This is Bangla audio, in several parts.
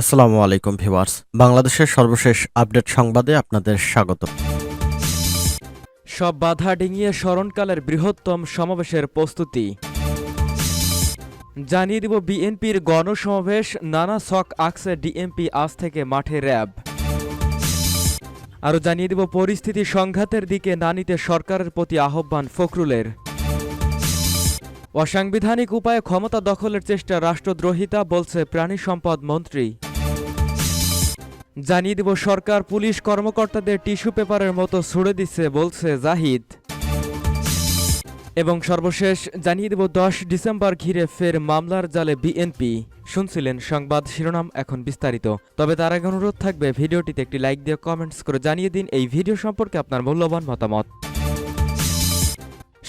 আসসালামু আলাইকুম ভিউয়ার্স। বাংলাদেশের সর্বশেষ আপডেট সংবাদে আপনাদের স্বাগত। সব বাধা ডিঙিয়ে স্মরণকালের বৃহত্তম সমাবেশের প্রস্তুতি। জানিয়ে দিব বিএনপির গণসমাবেশ, নানা শক আকসে ডিএমপি আজ থেকে মাঠে র্যাব। আরও জানিয়ে দিব পরিস্থিতি সংঘাতের দিকে না নিতে সরকারের প্রতি আহ্বান ফখরুলের। অসাংবিধানিক উপায়ে ক্ষমতা দখলের চেষ্টা রাষ্ট্রদ্রোহিতা, বলছে প্রাণী সম্পদ মন্ত্রী। জানিয়ে দিব, সরকার পুলিশ কর্মকর্তাদের টিস্যু পেপারের মতো ছুড়ে দিচ্ছে বলছে জাহিদ। এবং সর্বশেষ জানিয়ে দেব, দশ ডিসেম্বর ঘিরে ফের মামলার জালে বিএনপি। শুনছিলেন সংবাদ শিরোনাম এখন বিস্তারিত। তবে তার আগে অনুরোধ থাকবে, ভিডিওটিতে একটি লাইক দিয়ে কমেন্টস করে জানিয়ে দিন এই ভিডিও সম্পর্কে আপনার মূল্যবান মতামত।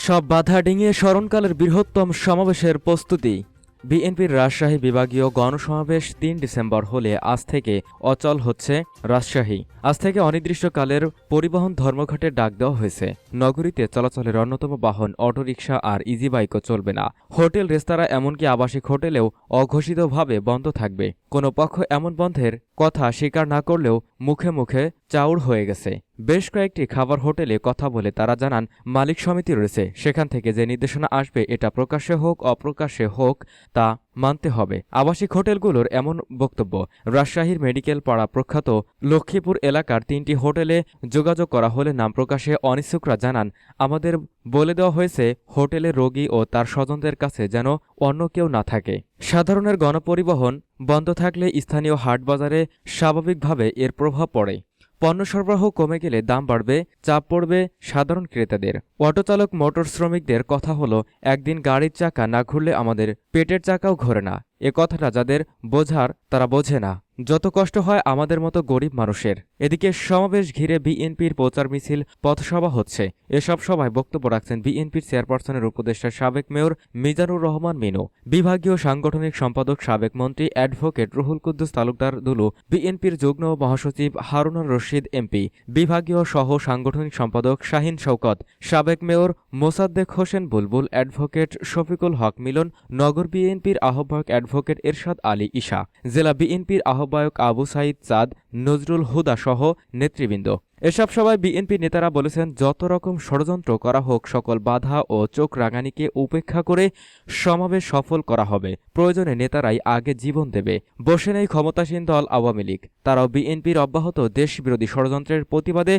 সব বাধা ডিঙিয়ে স্মরণকালের বৃহত্তম সমাবেশের প্রস্তুতি। বিএনপির রাজশাহী বিভাগীয় গণসমাবেশ তিন ডিসেম্বর হলে আজ থেকে অচল হচ্ছে রাজশাহী। আজ থেকে অনির্দিষ্টকালের পরিবহন ধর্মঘটের ডাক দেওয়া হয়েছে। নগরীতে চলাচলের অন্যতম বাহন অটোরিকশা আর ইজি বাইকও চলবে না। হোটেল, রেস্তোরাঁ, এমনকি আবাসিক হোটেলেও অঘোষিতভাবে বন্ধ থাকবে। কোনো পক্ষ এমন বন্ধের কথা স্বীকার না করলেও মুখে মুখে চাউর হয়ে গেছে। বেশ কয়েকটি খাবার হোটেলে কথা বলে তারা জানান, মালিক সমিতি রয়েছে। সেখান থেকে যে নির্দেশনা আসবে, এটা প্রকাশ্যে হোক, অপ্রকাশ্যে হোক, তা মানতে হবে। আবাসিক হোটেলগুলোর এমন বক্তব্য, রাজশাহীর মেডিকেল পাড়া প্রখ্যাত লক্ষ্মীপুর এলাকার তিনটি হোটেলে যোগাযোগ করা হলে নাম প্রকাশে অনিচ্ছুকরা জানান, আমাদের বলে দেওয়া হয়েছে, হোটেলে রোগী ও তার স্বজনদের কাছে যেন অন্য কেউ না থাকে। সাধারণের গণপরিবহন বন্ধ থাকলে স্থানীয় হাটবাজারে স্বাভাবিকভাবে এর প্রভাব পড়ে। পণ্য সরবরাহ কমে গেলে দাম বাড়বে, চাপ পড়বে সাধারণ ক্রেতাদের। অটোচালক মোটর শ্রমিকদের কথা হলো, একদিন গাড়ির চাকা না ঘুরলে আমাদের পেটের চাকাও ঘোরে না। এ কথাটা যাদের বোঝার তারা বোঝে না। যত কষ্ট হয় আমাদের মতো গরিব মানুষের। এদিকে সমাবেশ ঘিরে বিএনপির প্রচার মিছিল, পথসভা হচ্ছে। এসব সভায় বক্তব্য রাখছেন বিএনপির চেয়ারপারসনের উপদেষ্টা সাবেক মেয়র মিজানুর রহমান মিনু। বিভাগীয় সাংগঠনিক সম্পাদক সাবেক মন্ত্রী অ্যাডভোকেট রুহুল কুদ্দুস তালুকদার দুলু, বিএনপির যুগ্ম মহাসচিব হারুনুর রশিদ এমপি, বিভাগীয় সহ সাংগঠনিক সম্পাদক শাহিন শওকত, সাবেক মেয়র মোসাদ্দেক হোসেন বুলবুল, অ্যাডভোকেট শফিকুল হক মিলন, নগর বিএনপির আহ্বায়ক অ্যাডভোকেট এরশাদ আলী ঈশা। জেলা বিএনপির আহ্বায়ক আবু সাইদ চাঁদ নজরুল হুদাসহ নেতৃবৃন্দ। এসব সভায় বিএনপি নেতারা বলেছেন, যত রকম ষড়যন্ত্র করা হোক, সকল বাধা ও চোখ রাঙানিকে উপেক্ষা করে সমাবেশ সফল করা হবে। প্রয়োজনে নেতারাই আগে জীবন দেবে। বসে নেই ক্ষমতাসীন দল আওয়ামী লীগ। তারাও বিএনপির অব্যাহত দেশবিরোধী ষড়যন্ত্রের প্রতিবাদে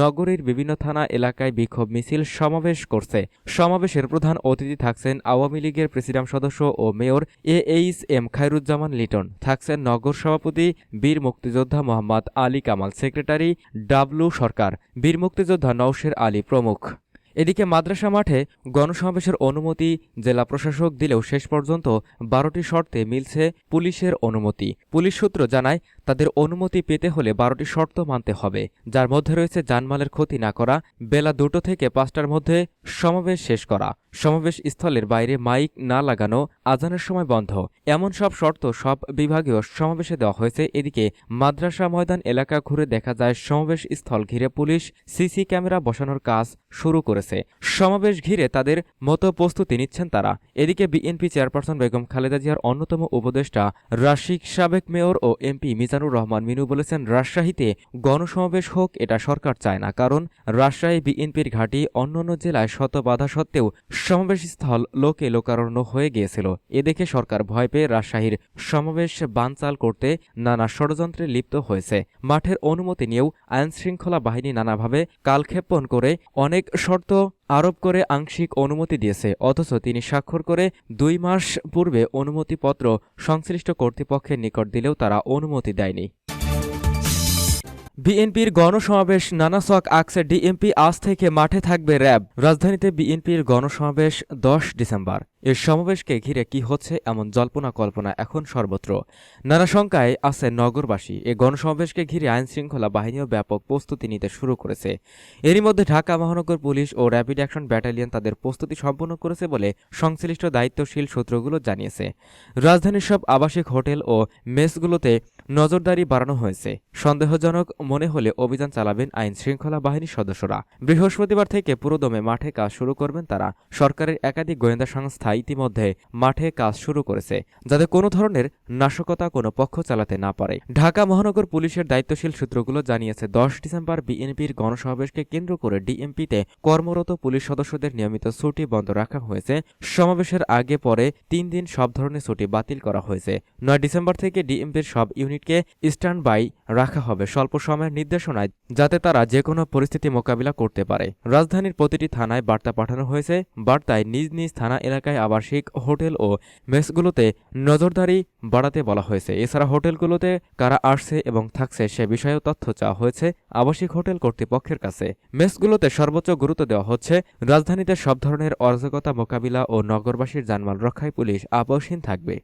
নগরীর বিভিন্ন থানা এলাকায় বিক্ষোভ মিছিল সমাবেশ করছে। সমাবেশের প্রধান অতিথি থাকছেন আওয়ামী লীগের প্রেসিডাম সদস্য ও mayor A H M Khairuzzaman Liton. থাকছেন নগর সভাপতি বীর মুক্তিযোদ্ধা মোহাম্মদ আলী কামাল, সেক্রেটারি ডাবলু সরকার বীর মুক্তিযোদ্ধা নওশের আলী প্রমুখ। এদিকে মাদ্রাসা মাঠে গণসমাবেশের অনুমতি জেলা প্রশাসক দিলেও শেষ পর্যন্ত বারোটি শর্তে মিলছে পুলিশের অনুমতি। পুলিশ সূত্র জানায়, তাদের অনুমতি পেতে হলে বারোটি শর্ত মানতে হবে, যার মধ্যে রয়েছে জানমালের ক্ষতি না করা, বেলা দুটো থেকে পাঁচটার মধ্যে সমাবেশ শেষ করা, সমাবেশ স্থলের বাইরে মাইক না লাগানো, আজানের সময় বন্ধ। এমন সব শর্ত সব বিভাগীয় সমাবেশে দেওয়া হয়েছে। এদিকে মাদ্রাসা ময়দান এলাকা ঘুরে দেখা যায়, সমাবেশ স্থল ঘিরে পুলিশ সিসি ক্যামেরা বসানোর কাজ শুরু করেছে। সমাবেশ ঘিরে তাদের মতো প্রস্তুতি নিচ্ছেন তারা। এদিকে বিএনপি চেয়ারপারসন বেগম খালেদা জিয়ার অন্যতম উপদেষ্টা রাশিক সাবেক মেয়র ও এমপি মিজানুর রহমান মিনু বলেছেন, রাজশাহীতে গণসমাবেশ হোক, এটা সরকার চায় না। কারণ রাজশাহী বিএনপির ঘাঁটি অন্যান্য জেলায় শত বাধা সত্ত্বেও সমাবেশ স্থল লোকে লোকারণ্য হয়ে গিয়েছিল। এ সরকার ভয় পেয়ে রাজশাহীর সমাবেশ বানচাল করতে নানা ষড়যন্ত্রে লিপ্ত হয়েছে। মাঠের অনুমতি নিয়েও আইনশৃঙ্খলা বাহিনী নানাভাবে কালক্ষেপণ করে অনেক শর্ত আরোপ করে আংশিক অনুমতি দিয়েছে, অথচ তিনি স্বাক্ষর করে দুই মাস পূর্বে অনুমতিপত্র সংশ্লিষ্ট কর্তৃপক্ষের নিকট দিলেও তারা অনুমতি দেয়নি। বিএনপির গণসমাবেশ নানা সক আকসে ডিএমপি আজ থেকে মাঠে থাকবে র্যাব। রাজধানীতে বিএনপির গণসমাবেশ দশ ডিসেম্বর। এর সমাবেশকে ঘিরে কি হচ্ছে এমন জল্পনা কল্পনা এখন সর্বত্র। নানা শঙ্কায় আছে নগরবাসী। এ গণসমাবেশকে ঘিরে আইন শৃঙ্খলা বাহিনীও ব্যাপক প্রস্তুতি নিতে শুরু করেছে। এরই মধ্যে ঢাকা মহানগর পুলিশ ও র্যাপিড অ্যাকশন ব্যাটালিয়ন তাদের প্রস্তুতি সম্পন্ন করেছে বলে সংশ্লিষ্ট দায়িত্বশীল সূত্রগুলো জানিয়েছে। রাজধানীর সব আবাসিক হোটেল ও মেসগুলোতে নজরদারি বাড়ানো হয়েছে। সন্দেহজনক মনে হলে অভিযান চালাবেন আইন শৃঙ্খলা বাহিনীর সদস্যরা। বৃহস্পতিবার থেকে পুরোদমে মাঠে কাজ শুরু করবেন তারা। সরকারের একাধিক গোয়েন্দা সংস্থা ইতিমধ্যে মাঠে কাজ শুরু করেছে, যাতে কোনো ধরনের নাশকতা কোনো পক্ষ চালাতে না পারে। ঢাকা মহানগর পুলিশের দায়িত্বশীল সূত্রগুলো জানিয়েছে, দশ ডিসেম্বর বিএনপির গণসমাবেশকে কেন্দ্র করে ডিএমপিতে কর্মরত পুলিশ সদস্যদের নিয়মিত ছুটি বন্ধ রাখা হয়েছে। সমাবেশের আগে পরে তিন দিন সব ধরনের ছুটি বাতিল করা হয়েছে। নয় ডিসেম্বর থেকে ডিএমপির সব ইউনিটকে স্ট্যান্ড বাই রাখা হবে স্বল্প সময়ের নির্দেশনায়, যাতে তারা যে কোনো পরিস্থিতি মোকাবিলা করতে পারে। রাজধানীর প্রতিটি থানায় বার্তা পাঠানো হয়েছে। বার্তায় নিজ নিজ থানা এলাকায় আবাসিক হোটেল ও মেসগুলোতে নজরদারি বাড়াতে বলা হয়েছে। এছাড়া হোটেলগুলোতে কারা আসছে এবং থাকছে সে বিষয়েও তথ্য চাওয়া হয়েছে আবাসিক হোটেল কর্তৃপক্ষের কাছে। মেসগুলোতে সর্বোচ্চ গুরুত্ব দেওয়া হচ্ছে রাজধানীতে সব ধরনের অরাজকতা মোকাবিলা ও নগরবাসীর জানমাল রক্ষায় পুলিশ আপোষহীন থাকবে।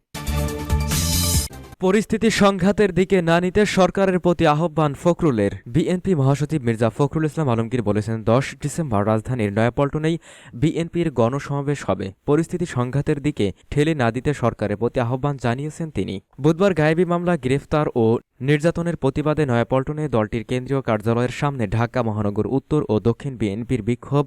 পরিস্থিতি সংঘাতের দিকে না নিতে সরকারের প্রতি আহ্বান ফখরুলের। বিএনপি মহাসচিব মির্জা ফখরুল ইসলাম আলমগীর বলেছেন, দশ ডিসেম্বর রাজধানীর নয়াপল্টনেই বিএনপির গণসমাবেশ হবে। পরিস্থিতি সংঘাতের দিকে ঠেলে না দিতে সরকারের প্রতি আহ্বান জানিয়েছেন তিনি। বুধবার গায়েবী মামলা, গ্রেফতার ও নির্যাতনের প্রতিবাদে নয়াপল্টনে দলটির কেন্দ্রীয় কার্যালয়ের সামনে ঢাকা মহানগর উত্তর ও দক্ষিণ বিএনপির বিক্ষোভ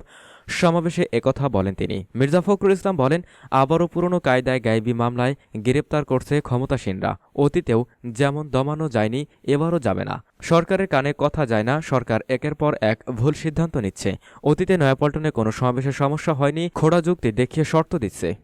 সমাবেশে একথা বলেন তিনি। মির্জা ফখরুল ইসলাম বলেন, আবারও পুরনো কায়দায় গায়েবী মামলায় গ্রেপ্তার করছে ক্ষমতাসীনরা। অতীতেও যেমন দমানো যায়নি, এবারও যাবে না। সরকারের কানে কথা যায় না, সরকার একের পর এক ভুল সিদ্ধান্ত নিচ্ছে। অতীতে নয়াপল্টনে কোনো সমাবেশের সমস্যা হয়নি, খোড়া যুক্তি দেখিয়ে শর্ত দিচ্ছে।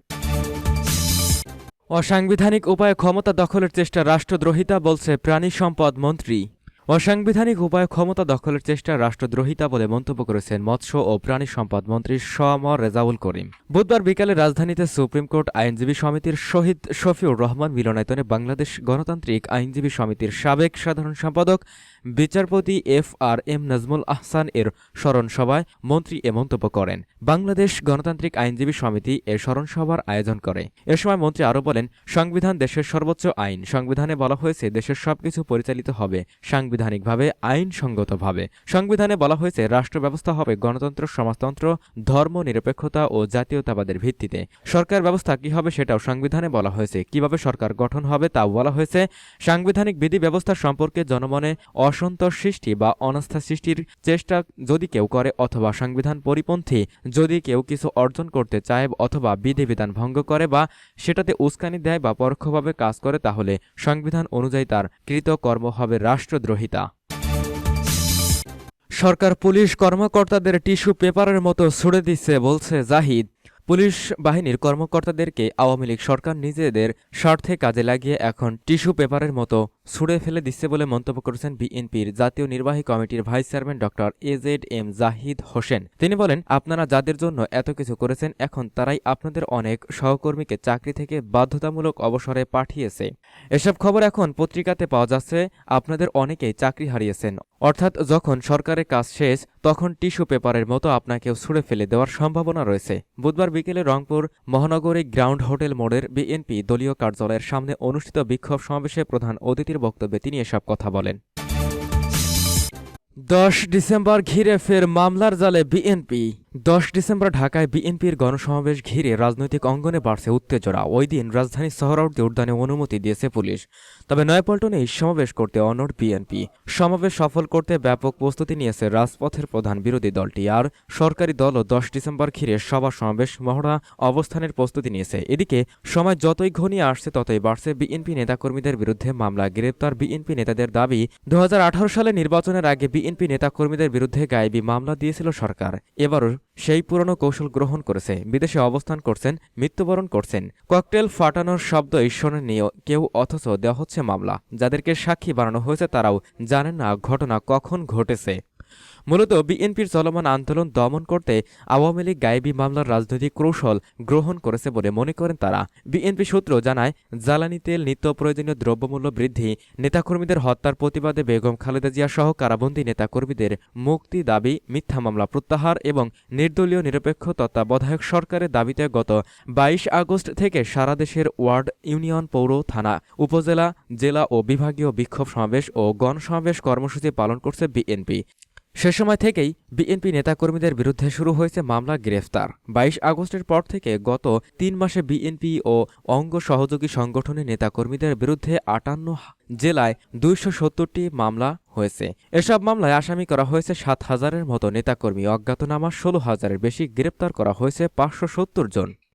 অসাংবিধানিক উপায়ে ক্ষমতা দখলের চেষ্টা রাষ্ট্রদ্রোহিতা বলছে প্রাণী সম্পদ মন্ত্রী। অসাংবিধানিক উপায়ে ক্ষমতা দখলের চেষ্টা রাষ্ট্রদ্রোহিতা বলে মন্তব্য করেছেন মৎস্য ও প্রাণী সম্পদ মন্ত্রী সম রেজাউল করিম। বুধবার বিকালে রাজধানীতে সুপ্রিম কোর্ট আইনজীবী সমিতির শহীদ শফিউর রহমান মিলনায়তনে বাংলাদেশ গণতান্ত্রিক আইনজীবী সমিতির সাবেক সাধারণ সম্পাদক বিচারপতি F R M Nazmul Ahsan এর স্মরণ সভায় মন্ত্রী এ মন্তব্য করেন। বাংলাদেশ গণতান্ত্রিক আইনজীবী সমিতি এর স্মরণ সভার আয়োজন করে। এ সময় মন্ত্রী আরও বলেন, সংবিধান দেশের সর্বোচ্চ আইন। সংবিধানে বলা হয়েছে, দেশের সবকিছু পরিচালিত হবে, সাংবিধানিকভাবে, আইনসঙ্গতভাবে। সংবিধানে বলা হয়েছে রাষ্ট্র ব্যবস্থা হবে গণতন্ত্র, সমাজতন্ত্র, ধর্ম, নিরপেক্ষতা ও জাতীয়তাবাদের ভিত্তিতে। সরকার ব্যবস্থা কি হবে সেটাও সংবিধানে বলা হয়েছে। কীভাবে সরকার গঠন হবে তাও বলা হয়েছে। সাংবিধানিক বিধি ব্যবস্থা সম্পর্কে জনমনে অসন্তোষ সৃষ্টি বা অনাস্থা সৃষ্টির চেষ্টা যদি কেউ করে অথবা সংবিধান পরিপন্থী যদি কেউ কিছু অর্জন করতে চায় অথবা বিধিবিধান ভঙ্গ করে বা সেটাতে উস্কানি দেয় বা পরোক্ষভাবে কাজ করে, তাহলে সংবিধান অনুযায়ী তার কৃতকর্ম হবে রাষ্ট্রদ্রোহিতা। সরকার পুলিশ কর্মকর্তাদের টিস্যু পেপারের মতো ছুড়ে দিচ্ছে বলছে জাহিদ। পুলিশ বাহিনীর কর্মকর্তাদেরকে আওয়ামী লীগ সরকার নিজেদের স্বার্থে কাজে লাগিয়ে এখন টিস্যু পেপারের মতো ছুড়ে ফেলে দিচ্ছে বলে মন্তব্য করেছেন বিএনপির জাতীয় নির্বাহী কমিটির vice chairman doctor A Z M Zahid Hossain. তিনি বলেন, আপনারা যাদের জন্য এত কিছু করেছেন, এখন তারাই আপনাদের অনেক সহকর্মীকে চাকরি থেকে বাধ্যতামূলক অবসরে পাঠিয়েছে। এসব খবর এখন পত্রিকাতে পাওয়া যাচ্ছে, আপনাদের অনেকেই চাকরি হারিয়েছেন। অর্থাৎ যখন সরকারের কাজ শেষ, তখন টিস্যু পেপারের মতো আপনাকেও ছুড়ে ফেলে দেওয়ার সম্ভাবনা রয়েছে। বুধবার বিকেলে রংপুর মহানগরী গ্রাউন্ড হোটেল মোড়ের বিএনপি দলীয় কার্যালয়ের সামনে অনুষ্ঠিত বিক্ষোভ সমাবেশে প্রধান অতিথির বক্তব্যে তিনি এসব কথা বলেন। দশ ডিসেম্বর ঘিরে ফের মামলার জালে বিএনপি। দশ ডিসেম্বর ঢাকায় বিএনপির গণসমাবেশ ঘিরে রাজনৈতিক অঙ্গনে বাড়ছে উত্তেজনা। ওই দিন রাজধানীর সোহরাওয়ার্দী উদ্যানে অনুমতি দিয়েছে পুলিশ। তবে নয়াপল্টনেই সমাবেশ করতে অনড় বিএনপি। সমাবেশ সফল করতে ব্যাপক প্রস্তুতি নিয়েছে রাজপথের প্রধান বিরোধী দলটি আর সরকারি দলও দশ ডিসেম্বর ঘিরে সভা সমাবেশ মহড়া অবস্থানের প্রস্তুতি নিয়েছে। এদিকে সময় যতই ঘনিয়ে আসছে, ততই বাড়ছে বিএনপি নেতাকর্মীদের বিরুদ্ধে মামলা। গ্রেপ্তার বিএনপি নেতাদের দাবি, দু হাজার আঠারো সালে নির্বাচনের আগে বিএনপি নেতাকর্মীদের বিরুদ্ধে গায়েবী মামলা দিয়েছিল সরকার। এবারও সেই পুরনো কৌশল গ্রহণ করেছে, বিদেশে অবস্থান করছেন, মৃত্যুবরণ করছেন। ককটেল ফাটানোর শব্দ ঈশ্বরের নিয়ে কেউ অথচ দেওয়া হচ্ছে মামলা। যাদেরকে সাক্ষী বানানো হয়েছে তারাও জানেন না ঘটনা কখন ঘটেছে। মূলত বিএনপির চলমান আন্দোলন দমন করতে আওয়ামী লীগ গায়েবী মামলার রাজনৈতিক কৌশল গ্রহণ করেছে বলে মনে করেন তারা। বিএনপি সূত্র জানায়, জ্বালানি তেল, নিত্য প্রয়োজনীয় দ্রব্যমূল্য বৃদ্ধি, নেতাকর্মীদের হত্যার প্রতিবাদে বেগম খালেদা জিয়া সহ কারাবন্দী নেতাকর্মীদের মুক্তি দাবি, মিথ্যা মামলা প্রত্যাহার এবং নির্দলীয় নিরপেক্ষ তত্ত্বাবধায়ক সরকারের দাবিতে গত বাইশ আগস্ট থেকে সারা দেশের ওয়ার্ড ইউনিয়ন পৌর, থানা, উপজেলা, জেলা ও বিভাগীয় বিক্ষোভ সমাবেশ ও গণসমাবেশ কর্মসূচি পালন করছে বিএনপি। সে সময় থেকেই বিএনপি নেতাকর্মীদের বিরুদ্ধে শুরু হয়েছে মামলা গ্রেফতার। বাইশ আগস্টের পর থেকে গত তিন মাসে বিএনপি ও অঙ্গ সহযোগী সংগঠনের নেতাকর্মীদের বিরুদ্ধে আটান্ন জেলায় দুইশো সত্তরটি মামলা হয়েছে। এসব মামলায় আসামি করা হয়েছে সাত হাজারের মতো নেতাকর্মী। অজ্ঞাতনামা ষোলো হাজারের বেশি গ্রেপ্তার করা হয়েছে পাঁচশো সত্তর জন।